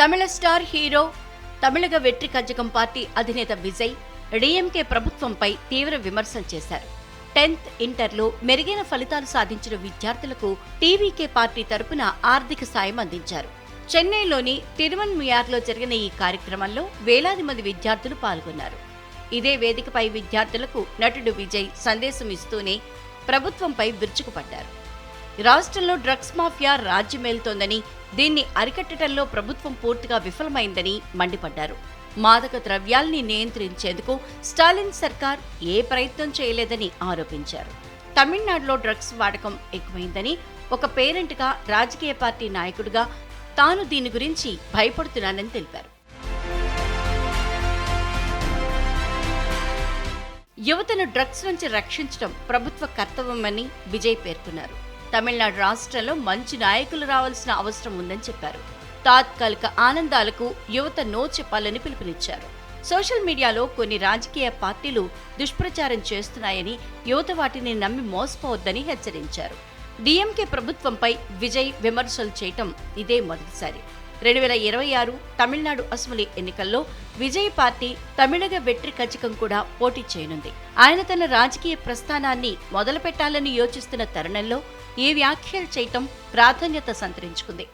Tamil star hero Tamilaga Vettri Kazhagam party అధినేత Vijay DMK ప్రభుత్వంపై తీవ్ర విమర్శలు చేశారు. టెన్త్ ఇంటర్లో మెరుగైన ఫలితాలు సాధించిన విద్యార్థులకు టీవీకే పార్టీ తరపున ఆర్థిక సాయం అందించారు. చెన్నైలోని తిరువన్మియార్లో జరిగిన ఈ కార్యక్రమంలో వేలాది మంది విద్యార్థులు పాల్గొన్నారు. ఇదే వేదికపై విద్యార్థులకు నటుడు విజయ్ సందేశం ఇస్తూనే ప్రభుత్వంపై విరుచుకుపడ్డారు. రాష్ట్రంలో డ్రగ్స్ మాఫియా రాజ్యమేలుతోందని దీన్ని అరికట్టడంలో ప్రభుత్వం పూర్తిగా విఫలమైందని మండిపడ్డారు. మాదక ద్రవ్యాల్ని నియంత్రించేందుకు స్టాలిన్ సర్కార్ ఏ ప్రయత్నం చేయలేదని ఆరోపించారు. తమిళనాడులో డ్రగ్స్ వాడకం ఎక్కువైందని ఒక పేరెంట్గా రాజకీయ పార్టీ నాయకుడిగా తాను దీని గురించి భయపడుతున్నానని తెలిపారు. యువతను డ్రగ్స్ నుంచి రక్షించడం ప్రభుత్వ కర్తవ్యమని విజయ్ పేర్కొన్నారు. తమిళనాడు రాష్ట్రంలో మంచి నాయకులు రావాల్సిన అవసరం ఉందని చెప్పారు. తాత్కాలిక ఆనందాలకు యువత నో చెప్పాలని పిలుపునిచ్చారు. సోషల్ మీడియాలో కొన్ని రాజకీయ పార్టీలు దుష్ప్రచారం చేస్తున్నాయని యువత వాటిని నమ్మి మోసపోవద్దని హెచ్చరించారు. డిఎంకే ప్రభుత్వంపై విజయ్ విమర్శలు చేయటం ఇదే మొదటిసారి. రెండు వేల ఇరవై ఆరు తమిళనాడు అసెంబ్లీ ఎన్నికల్లో విజయ్ పార్టీ తమిళగ వెట్రి కచకం కూడా పోటీ చేయనుంది. ఆయన తన రాజకీయ ప్రస్థానాన్ని మొదలుపెట్టాలని యోచిస్తున్న తరుణంలో ఈ వ్యాఖ్యలు చేయటం ప్రాధాన్యత సంతరించుకుంది.